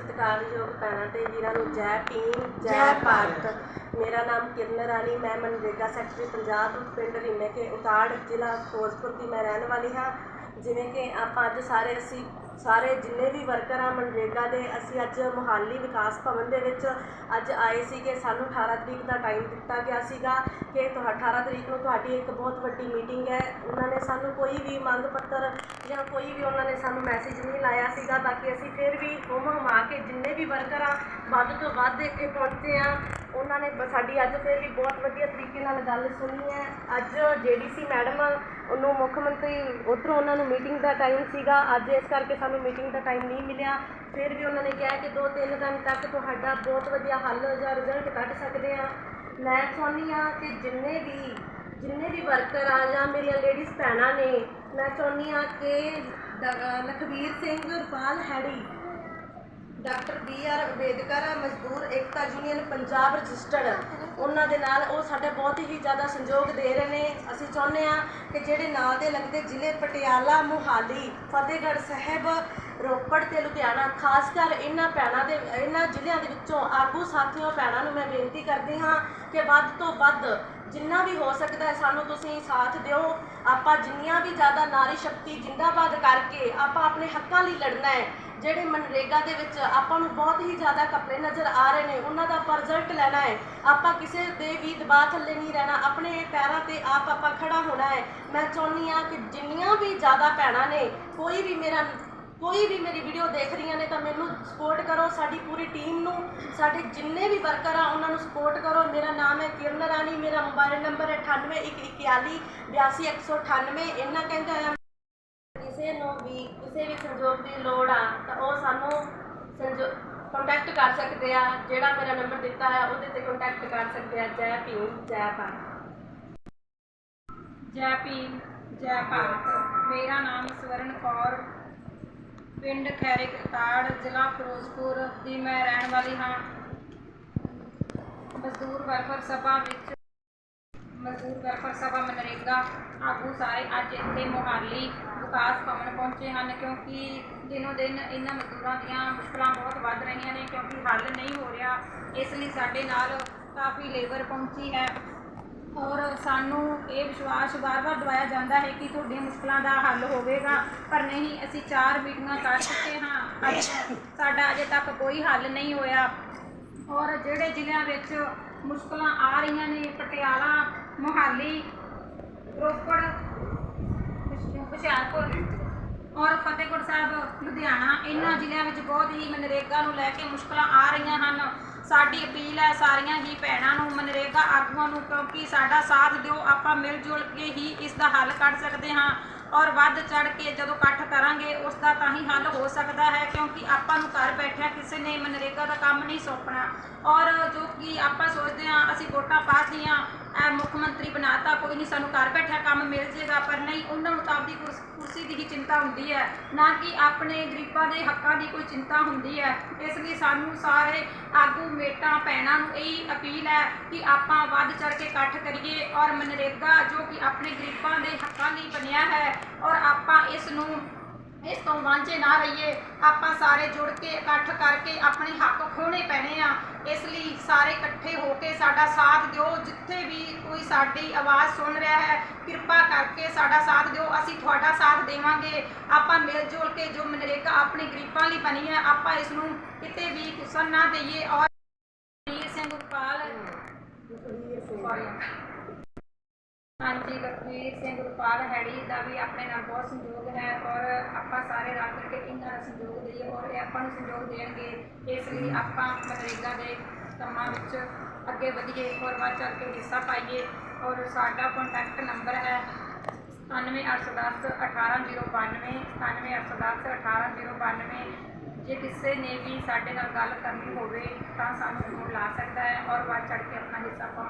ਸਤਿਕਾਰਯੋਗ ਭੈਣਾਂ ਤੇ ਵੀਰਾਂ ਨੂੰ ਜੈ ਭੀਮ ਜੈ ਜੈ ਭਾਰਤ। ਮੇਰਾ ਨਾਮ ਕਿਰਨ ਰਾਣੀ ਮੈਂ ਮਨਰੇਗਾ ਸੈਕਟਰੀ ਪੰਜਾਬ ਪਿੰਡ ਰੀਮੇ ਕੇ ਉਤਾੜ ਜ਼ਿਲ੍ਹਾ ਫਿਰੋਜ਼ਪੁਰ ਦੀ ਮੈਂ ਰਹਿਣ ਵਾਲੀ ਹਾਂ। ਜਿਵੇਂ ਕਿ ਆਪਾਂ ਅੱਜ ਸਾਰੇ ਅਸੀਂ ਸਾਰੇ ਜਿੰਨੇ ਵੀ ਵਰਕਰ ਆ ਮਨਰੇਗਾ ਦੇ, ਅਸੀਂ ਅੱਜ ਮੁਹਾਲੀ ਵਿਕਾਸ ਭਵਨ ਦੇ ਵਿੱਚ ਅੱਜ ਆਏ ਸੀਗੇ। ਸਾਨੂੰ 18 ਤਰੀਕ ਦਾ ਟਾਈਮ ਦਿੱਤਾ ਗਿਆ ਸੀਗਾ ਕਿ ਤੁਹਾ 18 ਤਰੀਕ ਨੂੰ ਤੁਹਾਡੀ ਇੱਕ ਬਹੁਤ ਵੱਡੀ ਮੀਟਿੰਗ ਹੈ। ਉਹਨਾਂ ਨੇ ਸਾਨੂੰ ਕੋਈ ਵੀ ਮੰਗ ਪੱਤਰ ਜਾਂ ਕੋਈ ਵੀ ਉਹਨਾਂ ਨੇ ਸਾਨੂੰ ਮੈਸੇਜ ਨਹੀਂ ਲਾਇਆ ਸੀਗਾ, ਤਾਂ ਕਿ ਅਸੀਂ ਫਿਰ ਵੀ ਹੁਮ ਹੁਮਾ ਕੇ ਜਿੰਨੇ ਵੀ ਵਰਕਰ ਆ, ਵੱਧ ਤੋਂ ਵੱਧ ਇੱਥੇ ਪਹੁੰਚੇ ਆ। ਉਹਨਾਂ ਨੇ ਸਾਡੀ ਅੱਜ ਫਿਰ ਵੀ ਬਹੁਤ ਵਧੀਆ ਤਰੀਕੇ ਨਾਲ ਗੱਲ ਸੁਣੀ ਹੈ। ਅੱਜ ਜੀਡੀਸੀ ਮੈਡਮ ਉਹਨੂੰ ਮੁੱਖ ਮੰਤਰੀ ਉੱਧਰੋਂ ਉਹਨਾਂ ਨੂੰ ਮੀਟਿੰਗ ਦਾ ਟਾਈਮ ਸੀਗਾ। ਅੱਜ ਇਸ ਕਰਕੇ ਸਾਨੂੰ ਮੀਟਿੰਗ ਦਾ ਟਾਈਮ ਨਹੀਂ ਮਿਲਿਆ। ਫਿਰ ਵੀ ਉਹਨਾਂ ਨੇ ਕਿਹਾ ਕਿ ਦੋ ਤਿੰਨ ਦਿਨ ਤੱਕ ਤੁਹਾਡਾ ਬਹੁਤ ਵਧੀਆ ਹੱਲ ਜਾਂ ਰਿਜ਼ਲਟ ਕੱਢ ਸਕਦੇ ਆ। ਮੈਂ ਚਾਹੁੰਦੀ ਆ ਕਿ ਜਿੰਨੇ ਵੀ ਜਿੰਨੇ ਵੀ ਵਰਕਰ ਆ ਜਾਂ ਮੇਰੀਆਂ ਲੇਡੀਜ਼ ਭੈਣਾਂ ਨੇ, ਮੈਂ ਚਾਹੁੰਦੀ ਆ ਕਿ ਡ- ਲਖਵੀਰ ਸਿੰਘ ਰੁਪਾਲ ਹੈੜੀ ਡਾਕਟਰ ਬੀ ਆਰ ਅੰਬੇਦਕਰ, ਮਜ਼ਦੂਰ ਏਕਤਾ ਯੂਨੀਅਨ ਪੰਜਾਬ ਰਜਿਸਟਰਡ। ਉਹਨਾਂ ਦੇ ਨਾਲ ਉਹ ਸਾਡੇ ਬਹੁਤ ਹੀ ਜ਼ਿਆਦਾ ਸੰਯੋਗ ਦੇ ਰਹੇ ਨੇ। ਅਸੀਂ ਚਾਹੁੰਦੇ ਹਾਂ ਕਿ ਜਿਹੜੇ ਨਾਲ ਦੇ ਲੱਗਦੇ ਜ਼ਿਲ੍ਹੇ ਪਟਿਆਲਾ, ਮੁਹਾਲੀ, ਫਤਿਹਗੜ੍ਹ ਸਾਹਿਬ, ਰੋਪੜ ਤੇ ਲੁਧਿਆਣਾ, ਖਾਸ ਕਰ ਇਹਨਾਂ ਭੈਣਾਂ ਦੇ, ਇਹਨਾਂ ਜ਼ਿਲ੍ਹਿਆਂ ਦੇ ਵਿੱਚੋਂ ਆਗੂ ਸਾਥੀਆਂ ਭੈਣਾਂ ਨੂੰ ਮੈਂ ਬੇਨਤੀ ਕਰਦੀ ਹਾਂ ਕਿ ਵੱਧ ਤੋਂ ਵੱਧ ਜਿੰਨਾ ਵੀ ਹੋ ਸਕਦਾ ਹੈ, ਸਾਨੂੰ ਤੁਸੀਂ ਸਾਥ ਦਿਓ। ਆਪਾਂ ਜਿੰਨੀਆਂ ਵੀ ਜ਼ਿਆਦਾ ਨਾਰੀ ਸ਼ਕਤੀ ਜਿੰਦਾਬਾਦ ਕਰਕੇ ਆਪਾਂ ਆਪਣੇ ਹੱਕਾਂ ਲਈ ਲੜਨਾ ਹੈ, ਜਿਹੜੇ ਮਨਰੇਗਾ ਦੇ ਵਿੱਚ ਆਪਾਂ ਨੂੰ ਬਹੁਤ ਹੀ ਜ਼ਿਆਦਾ ਕੱਪੜੇ ਨਜ਼ਰ ਆ ਰਹੇ ਨੇ, ਉਹਨਾਂ ਦਾ ਆਪਾਂ ਰਿਜ਼ਲਟ ਲੈਣਾ ਹੈ। ਆਪਾਂ ਕਿਸੇ ਦੇ ਵੀ ਦਬਾਅ ਥੱਲੇ ਨਹੀਂ ਰਹਿਣਾ, ਆਪਣੇ ਪੈਰਾਂ ਤੇ ਆਪ ਆਪਾਂ ਖੜਾ ਹੋਣਾ ਹੈ। ਮੈਂ ਚਾਹੁੰਦੀ ਆ ਕਿ ਜਿੰਨੀਆਂ ਵੀ ਜ਼ਿਆਦਾ ਭੈਣਾਂ ਨੇ, ਕੋਈ ਵੀ ਮੇਰਾ ਕੋਈ ਵੀ ਮੇਰੀ ਵੀਡੀਓ ਦੇਖ ਰਹੀਆਂ ਨੇ ਤਾਂ ਮੈਨੂੰ ਸਪੋਰਟ ਕਰੋ, ਸਾਡੀ ਪੂਰੀ ਟੀਮ ਨੂੰ, ਸਾਡੇ ਜਿੰਨੇ ਵੀ ਵਰਕਰ ਆ, ਉਹਨਾਂ ਨੂੰ ਸਪੋਰਟ ਕਰੋ। ਮੇਰਾ ਨਾਮ ਹੈ ਕਿਰਨ ਰਾਣੀ, ਮੇਰਾ ਮੋਬਾਈਲ ਨੰਬਰ ਹੈ 9811 82198 ਇਹਨਾਂ ਕਹਿੰਦਾ ਆ ਕਿਸੇ ਨੂੰ ਵੀ, ਕਿਸੇ ਵੀ ਸੰਯੋਗ ਦੀ ਲੋੜ ਆ, ਤਾਂ ਉਹ ਸਾਨੂੰ ਸੰਯੋਗ ਕੰਟੈਕਟ ਕਰ ਸਕਦੇ ਆ, ਜਿਹੜਾ ਮੇਰਾ ਨੰਬਰ ਦਿੱਤਾ ਹੈ ਉਹਦੇ ਤੇ ਕੰਟੈਕਟ ਕਰ ਸਕਦੇ ਆ। ਜੈ ਭੀਮ, ਜੈ ਭਾਰਤ। ਜੈ ਭੀਮ, ਜੈ ਭਾਰਤ। ਮੇਰਾ ਨਾਮ ਸਵਰਨ ਕੌਰ ਪਿੰਡ ਖੈਰੇ ਕਰਤਾੜ ਜ਼ਿਲ੍ਹਾ ਫਿਰੋਜ਼ਪੁਰ ਦੀ ਮੈਂ ਰਹਿਣ ਵਾਲੀ ਹਾਂ। ਮਜ਼ਦੂਰ ਵੈਲਫੇਅਰ ਸਭਾ ਵਿੱਚ ਮਜ਼ਦੂਰ ਵੈਲਫੇਅਰ ਸਭਾ ਮਨਰੇਗਾ ਆਗੂ ਸਾਰੇ ਅੱਜ ਇੱਥੇ ਮੋਹਾਲੀ ਵਿਕਾਸ ਭਵਨ ਪਹੁੰਚੇ ਹਨ, ਕਿਉਂਕਿ ਦਿਨੋ ਦਿਨ ਇਹਨਾਂ ਮਜ਼ਦੂਰਾਂ ਦੀਆਂ ਮੁਸ਼ਕਲਾਂ ਬਹੁਤ ਵੱਧ ਰਹੀਆਂ ਨੇ, ਕਿਉਂਕਿ ਹੱਲ ਨਹੀਂ ਹੋ ਰਿਹਾ। ਇਸ ਲਈ ਸਾਡੇ ਨਾਲ ਕਾਫੀ ਲੇਬਰ ਪਹੁੰਚੀ ਹੈ। ਔਰ ਸਾਨੂੰ ਇਹ ਵਿਸ਼ਵਾਸ ਵਾਰ-ਵਾਰ ਦਵਾਇਆ ਜਾਂਦਾ ਹੈ ਕਿ ਤੁਹਾਡੀਆਂ ਮੁਸ਼ਕਲਾਂ ਦਾ ਹੱਲ ਹੋਵੇਗਾ। ਪਰ ਨਹੀਂ, ਅਸੀਂ ਚਾਰ ਮੀਟਿੰਗਾਂ ਕਰ ਚੁੱਕੇ ਹਾਂ। ਅੱਜ ਸਾਡਾ ਅਜੇ ਤੱਕ ਕੋਈ ਹੱਲ ਨਹੀਂ ਹੋਇਆ। ਔਰ ਜਿਹੜੇ ਜ਼ਿਲ੍ਹਿਆਂ ਵਿੱਚ ਮੁਸ਼ਕਲਾਂ ਆ ਰਹੀਆਂ ਨੇ, ਪਟਿਆਲਾ, ਮੁਹਾਲੀ, ਰੋਪੜ ਹੁਸ਼ਿਆਰਪੁਰ ਔਰ ਫਤਿਹਗੜ੍ਹ ਸਾਹਿਬ, ਲੁਧਿਆਣਾ, ਇਹਨਾਂ ਜ਼ਿਲ੍ਹਿਆਂ ਵਿੱਚ ਬਹੁਤ ਹੀ ਮਨਰੇਗਾ ਨੂੰ ਲੈ ਕੇ ਮੁਸ਼ਕਲਾਂ ਆ ਰਹੀਆਂ ਹਨ। ਸਾਡੀ ਅਪੀਲ ਹੈ ਸਾਰੀਆਂ ਹੀ ਭੈਣਾਂ ਨੂੰ, ਮਨਰੇਗਾ ਆਗੂਆਂ ਨੂੰ, ਕਿਉਂਕਿ ਸਾਡਾ ਸਾਥ ਦਿਓ, ਆਪਾਂ ਮਿਲ ਜੁਲ ਕੇ ਹੀ ਇਸ ਦਾ ਹੱਲ ਕੱਢ ਸਕਦੇ ਹਾਂ ਔਰ ਵੱਧ ਚੜ ਕੇ ਜਦੋਂ ਇਕੱਠ ਕਰਾਂਗੇ, ਉਸ ਦਾ ਤਾਂ ਹੀ ਹੱਲ ਹੋ ਸਕਦਾ ਹੈ, ਕਿਉਂਕਿ ਆਪਾਂ ਨੂੰ ਘਰ ਬੈਠਿਆਂ ਕਿਸੇ ਨੇ ਮਨਰੇਗਾ ਦਾ ਕੰਮ ਨਹੀਂ ਸੌਂਪਣਾ। ਔਰ ਜੋ ਕਿ ਆਪਾਂ ਸੋਚਦੇ ਹਾਂ, ਅਸੀਂ ਵੋਟਾਂ ਪਾਤੀਆਂ ਦੀਆਂ ਮੁੱਖ ਮੰਤਰੀ ਬਣਾਤਾ, ਕੋਈ ਨਹੀਂ ਸਾਨੂੰ ਘਰ ਬੈਠਿਆ ਕੰਮ ਮਿਲ ਜੇਗਾ, ਪਰ ਨਹੀਂ, ਉਹਨਾਂ ਨੂੰ ਤਾਂ ਆਪਦੀ ਕੁਰਸ- ਕੁਰਸੀ ਦੀ ਹੀ ਚਿੰਤਾ ਹੁੰਦੀ ਹੈ, ਨਾ ਕਿ ਆਪਣੇ ਗਰੀਬਾਂ ਦੇ ਹੱਕਾਂ ਦੀ ਕੋਈ ਚਿੰਤਾ ਹੁੰਦੀ ਹੈ। ਇਸ ਲਈ ਸਾਨੂੰ ਸਾਰੇ ਆਗੂ, ਮੇਟਾਂ, ਭੈਣਾਂ ਨੂੰ ਇਹੀ ਅਪੀਲ ਹੈ ਕਿ ਆਪਾਂ ਵੱਧ ਚੜ ਕੇ ਇਕੱਠ ਕਰੀਏ ਔਰ ਮਨਰੇਗਾ ਜੋ ਕਿ ਆਪਣੇ ਗਰੀਬਾਂ ਦੇ ਹੱਕਾਂ ਲਈ ਬਣਿਆ ਹੈ ਔਰ ਆਪਾਂ ਇਸ ਨੂੰ, ਇਸ ਤੋਂ ਵਾਂਝੇ ਨਾ ਰਹੀਏ। ਆਪਾਂ ਸਾਰੇ ਜੁੜ ਕੇ ਇਕੱਠ ਕਰਕੇ ਆਪਣੇ ਹੱਕ ਖੋਣੇ ਪੈਣੇ ਆ। ਇਸ ਲਈ ਸਾਰੇ ਇਕੱਠੇ ਹੋ ਕੇ ਸਾਡਾ ਸਾਥ ਦਿਓ ਜਿੱਥੇ ਵੀ ਕੋਈ ਸਾਡੀ ਆਵਾਜ਼ ਸੁਣ ਰਿਹਾ ਹੈ ਕਿਰਪਾ ਕਰਕੇ ਸਾਡਾ ਸਾਥ ਦਿਓ ਅਸੀਂ ਤੁਹਾਡਾ ਸਾਥ ਦੇਵਾਂਗੇ। ਆਪਾਂ ਮਿਲ ਜੁਲ ਕੇ ਜੋ ਮਨਰੇਗਾ ਆਪਣੇ ਗਰੀਬਾਂ ਲਈ ਬਣੀ ਹੈ ਆਪਾਂ ਇਸ ਨੂੰ ਕਿਤੇ ਵੀ ਕੁਸਨ ਨਾ ਦਈਏ। ਔਰ ਵੀਰ ਸਿੰਘ ਉਪਾਲ। ਹਾਂਜੀ ਲਖਵੀਰ ਸਿੰਘ ਰੁਪਾਲ ਹੈੜੀ ਦਾ ਵੀ ਆਪਣੇ ਨਾਲ ਬਹੁਤ ਸੰਯੋਗ ਹੈ ਔਰ ਆਪਾਂ ਸਾਰੇ ਰਲ ਮਿਲ ਕੇ ਇਹਨਾਂ ਦਾ ਸੰਯੋਗ ਦਈਏ ਔਰ ਇਹ ਆਪਾਂ ਨੂੰ ਸੰਯੋਗ ਦੇਣਗੇ। ਇਸ ਲਈ ਆਪਾਂ ਮਨਰੇਗਾ ਦੇ ਕੰਮਾਂ ਵਿੱਚ ਅੱਗੇ ਵਧੀਏ ਔਰ ਵੱਧ ਚੜ ਕੇ ਹਿੱਸਾ ਪਾਈਏ। ਔਰ ਸਾਡਾ ਕੰਟੈਕਟ ਨੰਬਰ ਹੈ 9810 18092 9810 18092 ਜੇ ਕਿਸੇ ਨੇ ਵੀ ਸਾਡੇ ਨਾਲ ਗੱਲ ਕਰਨੀ ਹੋਵੇ, ਤਾਂ ਸਾਨੂੰ ਫੋਨ ਲਾ ਸਕਦਾ ਹੈ। ਔਰ ਵੱਧ ਚੜ ਕੇ ਆਪਣਾ ਹਿੱਸਾ ਪਾਉਣ